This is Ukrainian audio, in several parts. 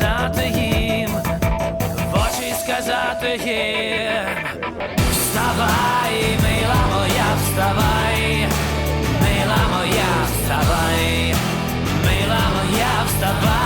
Сказати їм, в очі сказати їм. Вставай, мила моя, вставай, мила моя, вставай, мила моя, вставай.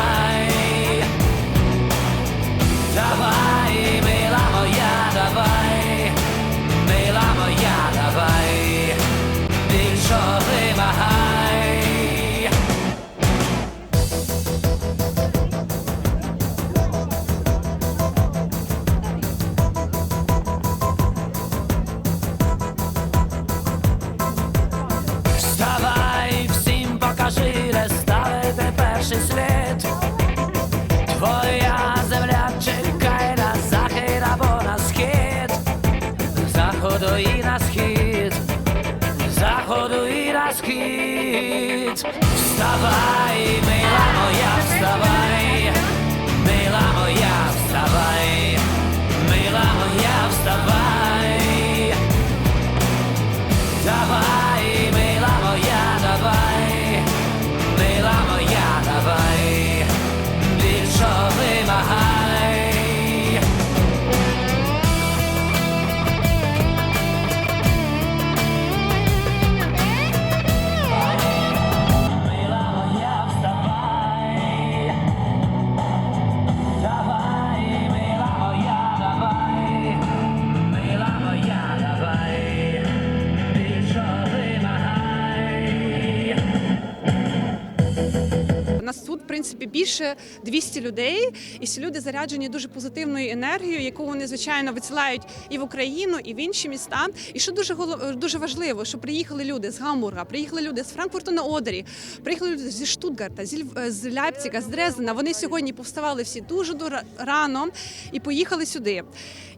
Заходу і на схід, заходу і на схід. Вставай, мила моя, вставай, мила моя, вставай, мила моя, вставай. Давай, більше 200 людей, і всі люди заряджені дуже позитивною енергією, яку вони звичайно висилають і в Україну, і в інші міста. І що дуже дуже важливо, що приїхали люди з Гамбурга, приїхали люди з Франкфурту на Одері, приїхали люди зі Штутгарта, з Ляпціка, з Дрездена. Вони сьогодні повставали всі дуже дуже рано і поїхали сюди.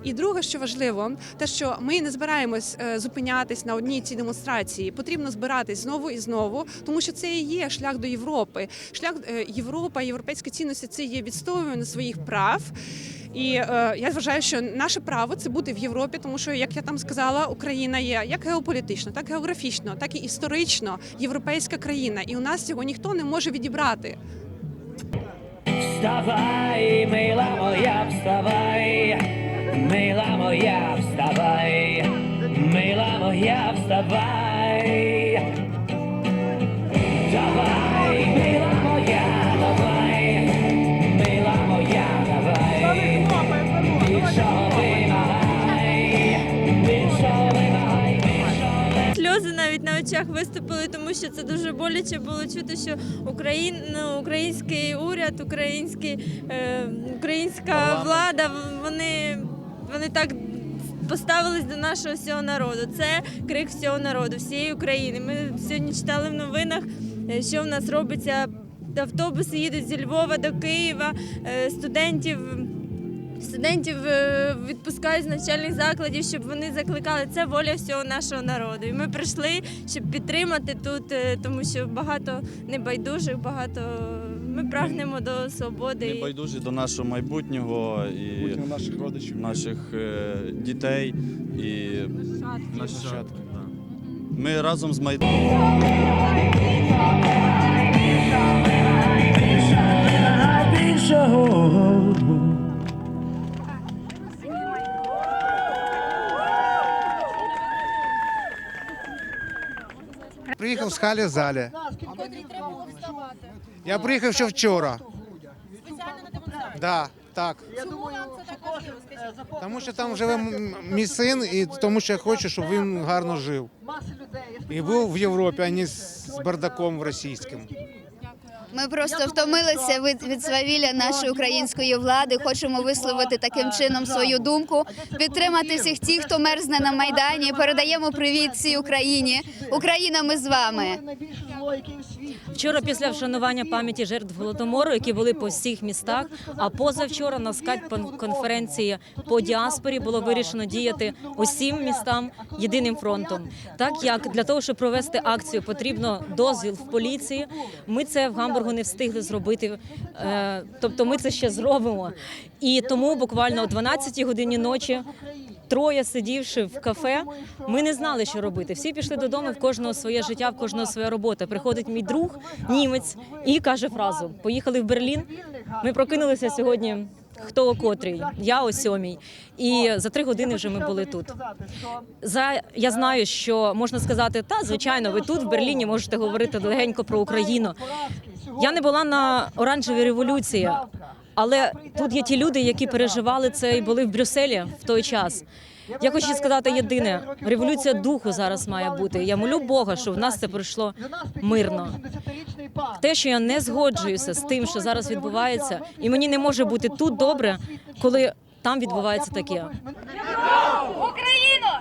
І друге, що важливо, те, що ми не збираємось е, зупинятись на одній цій демонстрації. Потрібно збиратись знову і знову, тому що це і є шлях до Європи. Шлях е, Європа, європейські цінності це є відстоювання своїх прав. І е, я вважаю, що наше право це бути в Європі, тому що, як я там сказала, Україна є як геополітично, так географічно, так і історично європейська країна. І у нас цього ніхто не може відібрати. Вставай, мила моя, вставай, мила моя, вставай, мила моя, вставай. Давай, очах виступили, тому що це дуже боляче було чути, що Україн, ну, український уряд, український, е, українська влада, вони, вони так поставились до нашого всього народу. Це крик всього народу, всієї України. Ми сьогодні читали в новинах, е, що в нас робиться. Автобуси їдуть зі Львова до Києва, е, студентів. Студентів е, відпускають з навчальних закладів, щоб вони закликали. Це воля всього нашого народу. І ми прийшли, щоб підтримати тут, е, тому що багато небайдужих, багато ми прагнемо до свободи. Ми байдужі до нашого майбутнього і Майбутнього наших родичів. наших е, дітей і нащадків. да. Ми разом з Майданом. Приїхав з халі залі. Я приїхав ще вчора. Да, так. Тому що там живе м- мій син, і тому що я хочу, щоб він гарно жив. І був в Європі, а не з бардаком російським. Ми просто втомилися від, від свавілля нашої української влади. Хочемо висловити таким чином свою думку, підтримати всіх тих, хто мерзне на майдані. Передаємо привіт всій Україні. Україна, ми з вами. Вчора після вшанування пам'яті жертв голодомору, які були по всіх містах. А позавчора на скайп конференції по діаспорі було вирішено діяти усім містам єдиним фронтом. Так як для того, щоб провести акцію, потрібно дозвіл в поліції. Ми це в Гамбургу не встигли зробити. е, Тобто, ми це ще зробимо. І тому буквально о 12 годині ночі. Троє сидівши в кафе, ми не знали, що робити. Всі пішли додому, в кожного своє життя, в кожного своя робота. Приходить мій друг, німець, і каже фразу: Поїхали в Берлін. Ми прокинулися сьогодні. Хто о котрій? Я о сьомій. І за три години вже ми були тут. За я знаю, що можна сказати, та звичайно, ви тут в Берліні можете говорити легенько про Україну. Я не була на оранжевій революції, але тут є ті люди, які переживали це і були в Брюсселі в той час. Я хочу сказати єдине: революція духу зараз має бути. Я молю Бога, щоб в нас це пройшло мирно. Те, що я не згоджуюся з тим, що зараз відбувається, і мені не може бути тут добре, коли там відбувається таке. Європу! Україно!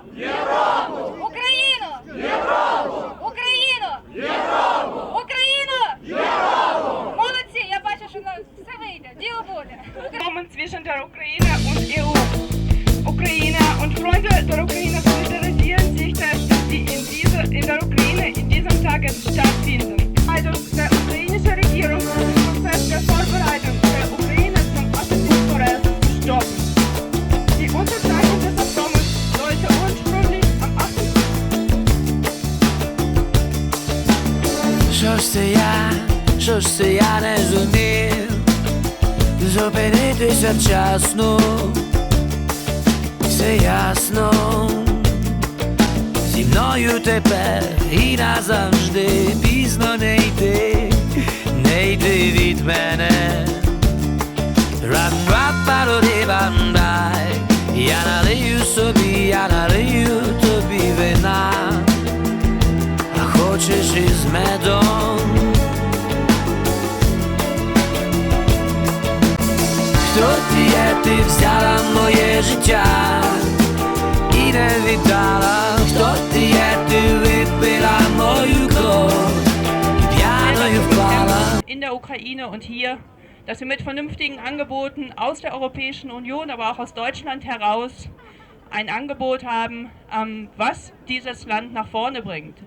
Україно! Україно! zwischen der Ukraine und EU. Ukrainer und Freunde der Ukraine solidarisieren sich, dass sie in, diese, in der Ukraine in diesen Tagen stattfinden. Also der ukrainische Regierung ist Prozess der Vorbereitung der Ukraine zum Atomkorrell zu stoppen. Die Unterzeichnung des Atoms sollte ursprünglich am 8. Szósty ja, szósty зупинитися вчасно, все ясно, зі мною тепер і назавжди. Пізно не йти, не йти від мене. Ран рапароди бандай, я налию собі, я налию тобі вина. А хочеш із медом. Хто ти є, ти взяла моє життя і не віддала, хто ти є, ти випила мою кров і п'яною впала. in der Ukraine und hier, dass wir mit vernünftigen Angeboten aus der Europäischen Union, aber auch aus Deutschland heraus ein Angebot haben, ähm, was dieses Land nach vorne bringt.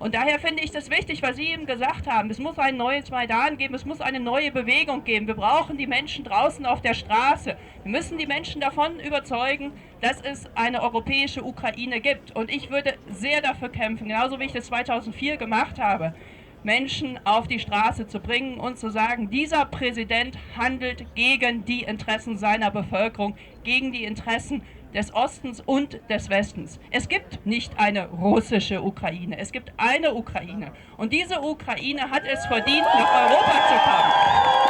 Und daher finde ich das wichtig, was Sie eben gesagt haben. Es muss ein neues Maidan geben, es muss eine neue Bewegung geben. Wir brauchen die Menschen draußen auf der Straße. Wir müssen die Menschen davon überzeugen, dass es eine europäische Ukraine gibt. Und ich würde sehr dafür kämpfen, genauso wie ich das 2004 gemacht habe. Menschen auf die Straße zu bringen und zu sagen, dieser Präsident handelt gegen die Interessen seiner Bevölkerung, gegen die Interessen des Ostens und des Westens. Es gibt nicht eine russische Ukraine, es gibt eine Ukraine. Und diese Ukraine hat es verdient, nach Europa zu kommen.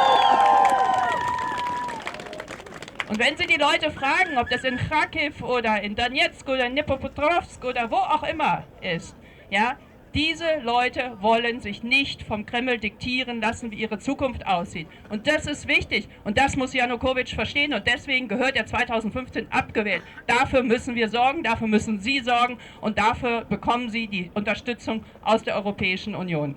Und wenn Sie die Leute fragen, ob das in Kharkiv oder in Donetsk oder in Dnipropetrovsk oder wo auch immer ist, ja, diese Leute wollen sich nicht vom Kreml diktieren lassen, wie ihre Zukunft aussieht. Und das ist wichtig. Und das muss Janukowitsch verstehen. Und deswegen gehört er 2015 abgewählt. Dafür müssen wir sorgen, dafür müssen Sie sorgen. Und dafür bekommen Sie die Unterstützung aus der Europäischen Union.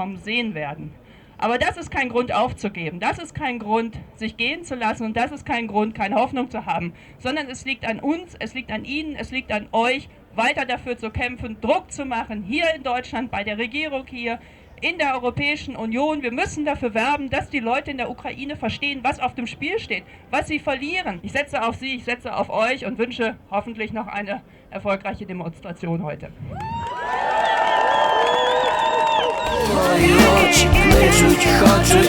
kommen sehen werden. Aber das ist kein Grund aufzugeben. Das ist kein Grund, sich gehen zu lassen. Und das ist kein Grund, keine Hoffnung zu haben. Sondern es liegt an uns, es liegt an Ihnen, es liegt an euch, weiter dafür zu kämpfen, Druck zu machen, hier in Deutschland, bei der Regierung hier, in der Europäischen Union. Wir müssen dafür werben, dass die Leute in der Ukraine verstehen, was auf dem Spiel steht, was sie verlieren. Ich setze auf Sie, ich setze auf euch und wünsche hoffentlich noch eine erfolgreiche Demonstration heute. Твої очі кличуть, хочуть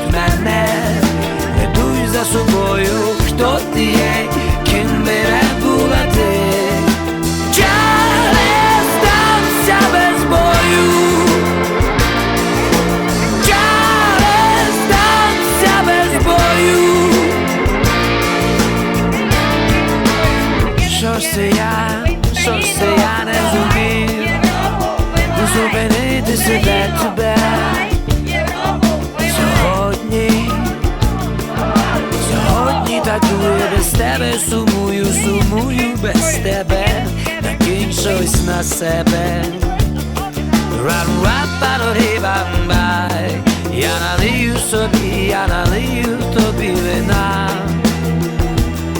тебе, накинь на себе. Рам-рап-парорі-бам-бай Я налию собі, я налию тобі вина.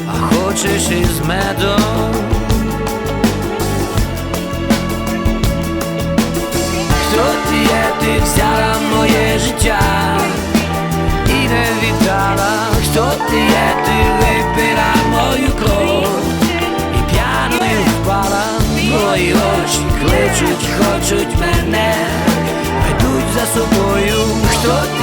А хочеш із медом кличуть, мене Ведуть за собою. Хто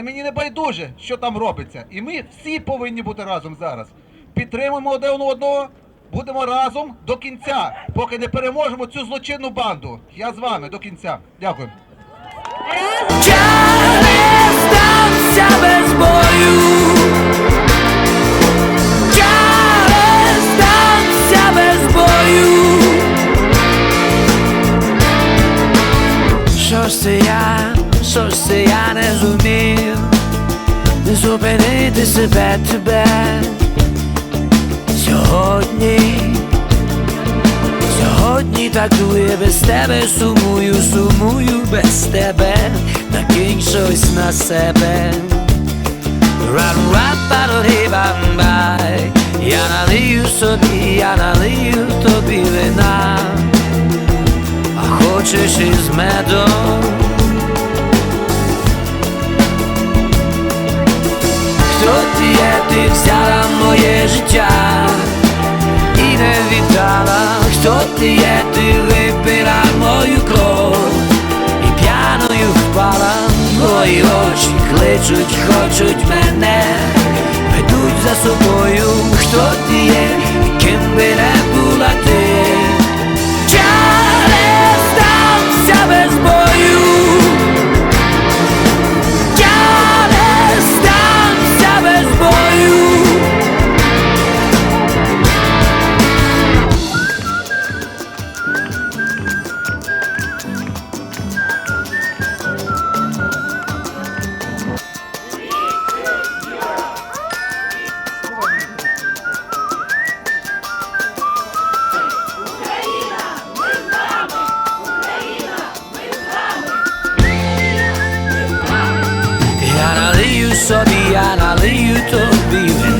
Але мені не байдуже, що там робиться. І ми всі повинні бути разом зараз. Підтримуємо один одного, будемо разом до кінця, поки не переможемо цю злочинну банду. Я з вами до кінця. Дякую. Що ж це я, що ж це я не зумів зупинити себе тебе сьогодні. Сьогодні так дує без тебе, сумую, сумую без тебе, накинь щось на себе. рам рап парорі бай Я налию собі, я налию тобі вина, а хочеш із медом. Кличуть, налию собі, я налию тобі вина, а хочеш